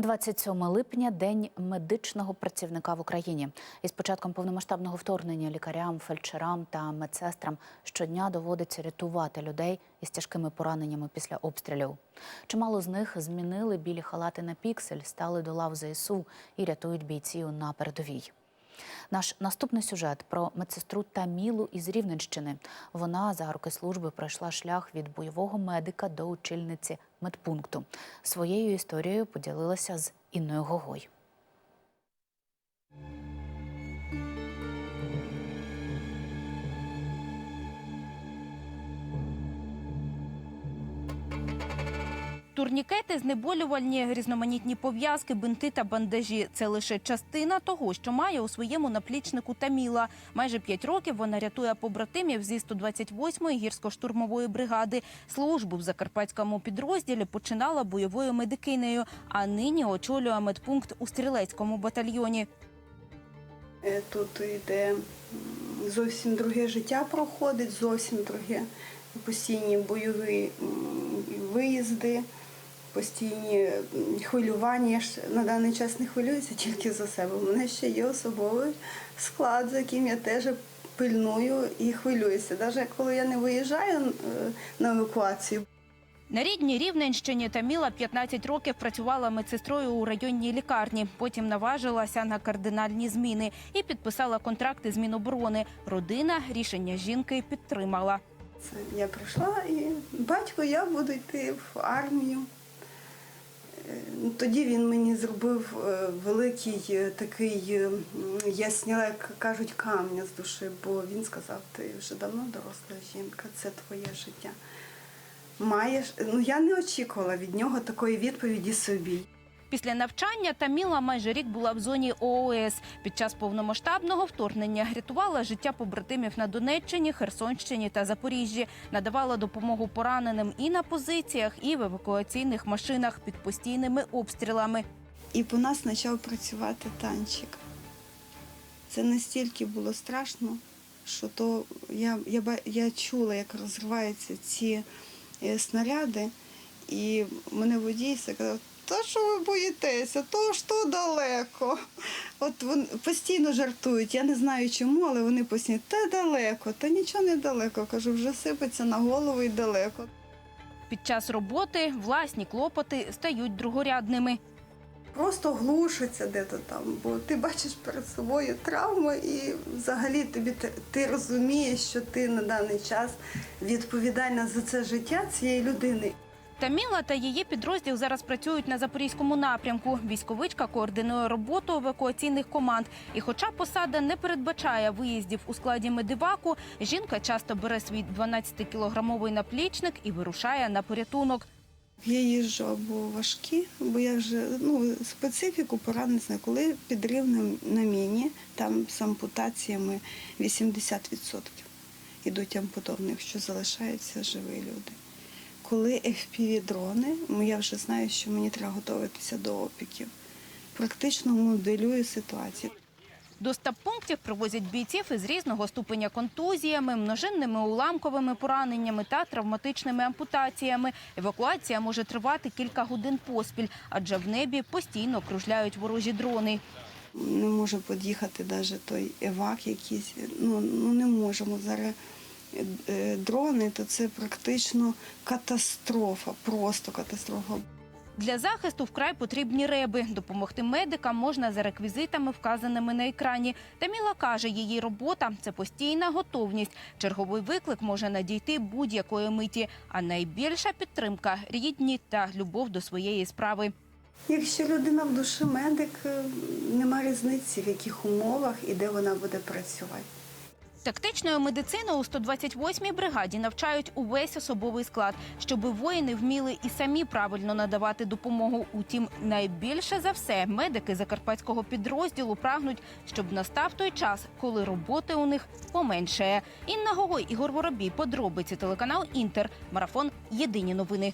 27 липня день медичного працівника в Україні. Із початком повномасштабного вторгнення лікарям, фельдшерам та медсестрам щодня доводиться рятувати людей із тяжкими пораненнями після обстрілів. Чимало з них змінили білі халати на піксель, стали до лав ЗСУ і рятують бійців на передовій. Наш наступний сюжет про медсестру Тамілу із Рівненщини. Вона за роки служби пройшла шлях від бойового медика до очільниці медпункту. Своєю історією поділилася з Інною Гогой. Турнікети, знеболювальні, різноманітні пов'язки, бинти та бандажі це лише частина того, що має у своєму наплічнику Таміла. Майже п'ять років вона рятує побратимів зі 128-ї гірсько-штурмової бригади. Службу в закарпатському підрозділі починала бойовою медикинею, а нині очолює медпункт у стрілецькому батальйоні. Е, Тут йде зовсім друге життя проходить, зовсім друге. Постійні бойові виїзди, постійні хвилювання. Я ж на даний час не хвилююся тільки за себе. У мене ще є особовий склад, за яким я теж пильную і хвилююся. Навіть коли я не виїжджаю на евакуацію. На рідній Рівненщині Таміла 15 років працювала медсестрою у районній лікарні. Потім наважилася на кардинальні зміни і підписала контракти з Міноборони. Родина рішення жінки підтримала. Це я прийшла і батько, я буду йти в армію. Е, ну, Тоді він мені зробив е, великий е, такий, я сняла, як кажуть, камня з душі, бо він сказав, ти вже давно доросла жінка, це твоє життя. Маєш, ну я не очікувала від нього такої відповіді собі. Після навчання Таміла майже рік була в зоні ООС. Під час повномасштабного вторгнення рятувала життя побратимів на Донеччині, Херсонщині та Запоріжжі. Надавала допомогу пораненим і на позиціях, і в евакуаційних машинах під постійними обстрілами. І по нас почав працювати танчик. Це настільки було страшно, що то я, я, я чула, як розриваються ці е, снаряди, і мене водій все казав, та що ви боїтеся, то ж то далеко. От вони постійно жартують. Я не знаю чому, але вони постійно, та далеко, та нічого не далеко. Кажу, вже сипеться на голову і далеко. Під час роботи власні клопоти стають другорядними. Просто глушиться де-то там, бо ти бачиш перед собою травми, і взагалі тобі ти розумієш, що ти на даний час відповідальна за це життя цієї людини. Таміла та її підрозділ зараз працюють на запорізькому напрямку. Військовичка координує роботу евакуаційних команд. І, хоча посада не передбачає виїздів у складі медиваку, жінка часто бере свій 12-кілограмовий наплічник і вирушає на порятунок. Я їжджу або важкі, бо я вже ну, специфіку поранень. Коли підрив на, міні, там з ампутаціями 80% ідуть ампутовані, якщо залишаються живі люди. Коли FPV-дрони, ну, я вже знаю, що мені треба готуватися до опіків. Практично моделюю ситуацію. До стаб-пунктів привозять бійців із різного ступеня контузіями, множинними уламковими пораненнями та травматичними ампутаціями. Евакуація може тривати кілька годин поспіль, адже в небі постійно кружляють ворожі дрони. Не може під'їхати навіть той евак якийсь. Ну, ну не можемо зараз. Е, Дрони, то це практично катастрофа, просто катастрофа. Для захисту вкрай потрібні реби. Допомогти медикам можна за реквізитами, вказаними на екрані. Таміла каже, її робота це постійна готовність. Черговий виклик може надійти будь-якої миті. А найбільша підтримка рідні та любов до своєї справи. Якщо людина в душі медик, е, нема різниці, в яких умовах і де вона буде працювати. Тактичної медицини у 128-й бригаді навчають увесь особовий склад, щоб воїни вміли і самі правильно надавати допомогу. Утім, найбільше за все медики закарпатського підрозділу прагнуть, щоб настав той час, коли роботи у них поменшає. Інна Гогой, Ігор Воробій, подробиці телеканал Інтер. Марафон. Єдині новини.